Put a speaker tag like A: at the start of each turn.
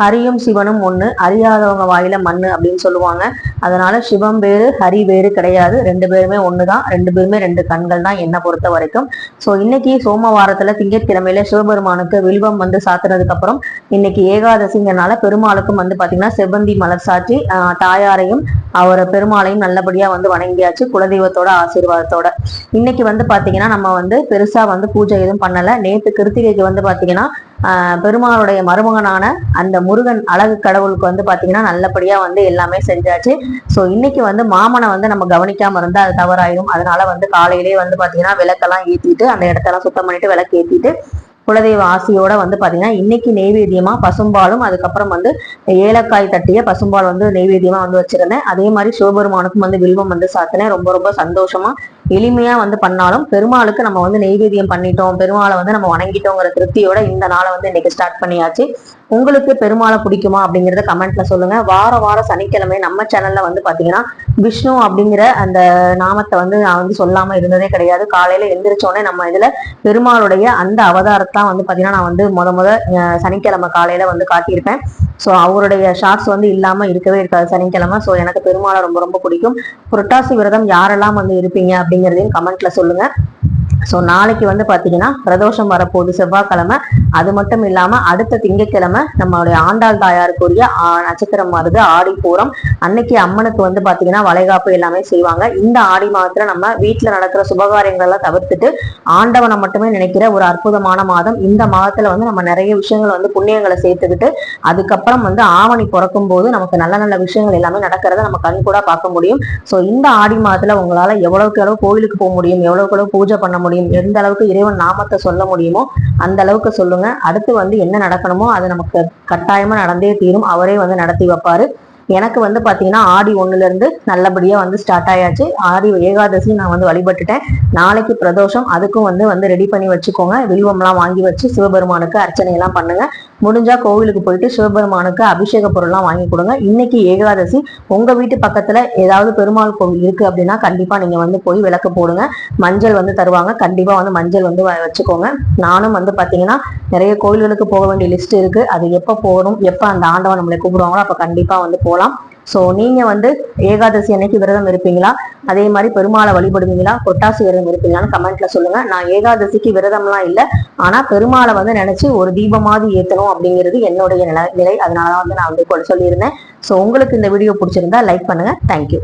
A: ஹரியும் சிவனும் ஒன்று அறியாதவங்க வாயில மண்ணு அப்படின்னு சொல்லுவாங்க. அதனால சிவம் வேறு ஹரி வேறு கிடையாது. ரெண்டு பேருமே ஒன்று தான் ரெண்டு பேருமே ரெண்டு கண்கள் தான் என்னை பொறுத்த வரைக்கும். ஸோ இன்னைக்கு சோமவாரத்தில் திங்கட்கிழமையில சிவபெருமானுக்கு வில்வம் வந்து சாத்துனதுக்கு அப்புறம் இன்னைக்கு ஏகாதசிங்கிறனால பெருமாளுக்கும் வந்து பார்த்தீங்கன்னா செவ்வந்தி மலர் சாற்றி தாயாரையும் அவரை பெருமாளையும் நல்லபடியாக வந்து வணங்கியாச்சு குலதெய்வத்தோட ஆசீர்வாதத்தோட. இன்னைக்கு வந்து பார்த்தீங்கன்னா நம்ம வந்து பெருசாக வந்து பூஜை எதுவும் பண்ணலை. நேற்று கிருத்திகைக்கு வந்து பார்த்தீங்கன்னா ஆஹ் பெருமாளுடைய மருமகனான அந்த முருகன் அழகு கடவுளுக்கு வந்து பாத்தீங்கன்னா நல்லபடியா வந்து எல்லாமே செஞ்சாச்சு. ஸோ இன்னைக்கு வந்து மாமனை வந்து நம்ம கவனிக்காம இருந்தா அது தவறாயிடும் அதனால வந்து காலையிலேயே வந்து பாத்தீங்கன்னா விளக்கெல்லாம் ஏத்திட்டு அந்த இடத்தெல்லாம் சுத்தம் பண்ணிட்டு விளக்கு ஏத்திட்டு குலதெய்வ ஆசையோட வந்து பாத்தீங்கன்னா இன்னைக்கு நெய்வேத்தியமா பசும்பாலும் அதுக்கப்புறம் வந்து ஏலக்காய் தட்டிய பசும்பால் வந்து நெய்வேத்தியமா வந்து வச்சிருந்தேன். அதே மாதிரி சிவபெருமானுக்கும் வந்து வில்வம் வந்து சாத்தினேன். ரொம்ப ரொம்ப சந்தோஷமா எளிமையா வந்து பண்ணாலும் பெருமாளுக்கு நம்ம வந்து நெய்வேத்தியம் பண்ணிட்டோம் பெருமாளை வந்து நம்ம வணங்கிட்டோங்கிற திருப்தியோட இந்த நாளை வந்து இன்னைக்கு ஸ்டார்ட் பண்ணியாச்சு. உங்களுக்கு பெருமாளை பிடிக்குமா அப்படிங்கறத கமெண்ட்ல சொல்லுங்க. வார வாரம் சனிக்கிழமை நம்ம சேனல்ல வந்து பாத்தீங்கன்னா விஷ்ணு அப்படிங்கிற அந்த நாமத்தை வந்து நான் வந்து சொல்லாம இருந்ததே கிடையாது. காலையில எந்திரிச்சோடனே நம்ம இதுல பெருமாளுடைய அந்த அவதாரத்தான் வந்து பாத்தீங்கன்னா நான் வந்து முத முத சனிக்கிழமை காலையில வந்து காட்டியிருப்பேன். ஸோ அவருடைய ஷார்ட்ஸ் வந்து இல்லாம இருக்கவே இருக்காது சனிக்கிழமை. ஸோ எனக்கு பெருமாளை ரொம்ப ரொம்ப பிடிக்கும். புரட்டாசி விரதம் யாரெல்லாம் வந்து இருப்பீங்க அப்படிங்கிறதையும் கமெண்ட்ல சொல்லுங்க. ஸோ நாளைக்கு வந்து பாத்தீங்கன்னா பிரதோஷம் வரப்போகுது செவ்வாய்க்கிழமை. அது மட்டும் இல்லாம அடுத்த திங்கட்கிழமை நம்மளுடைய ஆண்டாள் தாயாருக்குரிய நட்சத்திரம் வருது ஆடி பூரம் அன்னைக்கு அம்மனுக்கு வந்து பாத்தீங்கன்னா வளைகாப்பு எல்லாமே செய்வாங்க. இந்த ஆடி மாதத்துல நம்ம வீட்டில் நடக்கிற சுபகாரியங்கள் எல்லாம் தவிர்த்துட்டு ஆண்டவனை மட்டுமே நினைக்கிற ஒரு அற்புதமான மாதம். இந்த மாதத்துல வந்து நம்ம நிறைய விஷயங்கள் வந்து புண்ணியங்களை சேர்த்துக்கிட்டு அதுக்கப்புறம் வந்து ஆவணி பிறக்கும் போது நமக்கு நல்ல நல்ல விஷயங்கள் எல்லாமே நடக்கிறத நம்ம கண் கூட பார்க்க முடியும். ஸோ இந்த ஆடி மாதத்துல உங்களால எவ்வளவுக்கு எவ்வளவு கோயிலுக்கு போக முடியும் எவ்வளவுக்கு எவ்வளவு பூஜை பண்ண முடியும் எந்த அளவுக்கு இறைவன் நாமத்தை சொல்ல முடியுமோ அந்த அளவுக்கு சொல்லுங்க. அடுத்து வந்து என்ன நடக்கணுமோ அது நமக்கு கட்டாயமா நடந்தே தீரும். அவரே வந்து நடத்தி வைப்பாரு. எனக்கு வந்து பார்த்தீங்கன்னா ஆடி ஒன்றுலேருந்து நல்லபடியாக வந்து ஸ்டார்ட் ஆயாச்சு. ஆடி ஏகாதசி நான் வந்து வழிபட்டுட்டேன். நாளைக்கு பிரதோஷம் அதுக்கும் வந்து வந்து ரெடி பண்ணி வச்சுக்கோங்க. வில்வம்லாம் வாங்கி வச்சு சிவபெருமானுக்கு அர்ச்சனையெல்லாம் பண்ணுங்க. முடிஞ்சா கோவிலுக்கு போயிட்டு சிவபெருமானுக்கு அபிஷேக பொருள்லாம் வாங்கி கொடுங்க. இன்னைக்கு ஏகாதசி உங்க வீட்டு பக்கத்துல ஏதாவது பெருமாள் கோவில் இருக்கு அப்படின்னா கண்டிப்பா நீங்க வந்து போய் விளக்கு போடுங்க. மஞ்சள் வந்து தருவாங்க. கண்டிப்பா வந்து மஞ்சள் வந்து வ- வச்சுக்கோங்க. நானும் வந்து பாத்தீங்கன்னா நிறைய கோவில்களுக்கு போக வேண்டிய லிஸ்ட் இருக்கு. அது எப்ப போகணும் எப்ப அந்த ஆண்டவன் நம்மளை கூப்பிடுவாங்களோ அப்ப கண்டிப்பா வந்து போகலாம் ஸோ நீங்க வந்து ஏகாதசி அன்னைக்கு விரதம் இருப்பீங்களா? அதே மாதிரி பெருமாளை வழிபடுவீங்களா? பொட்டாசி விரதம் இருப்பீங்களான்னு கமெண்ட்ல சொல்லுங்க. நான் ஏகாதசிக்கு விரதம்லாம் இல்லை. ஆனா பெருமாளை வந்து நினைச்சு ஒரு தீபமாவது ஏற்றணும் அப்படிங்கிறது என்னுடைய நிலை நிலை. அதனால வந்து நான் வந்து சொல்லியிருந்தேன். ஸோ உங்களுக்கு இந்த வீடியோ பிடிச்சிருந்தா லைக் பண்ணுங்க. தேங்க்யூ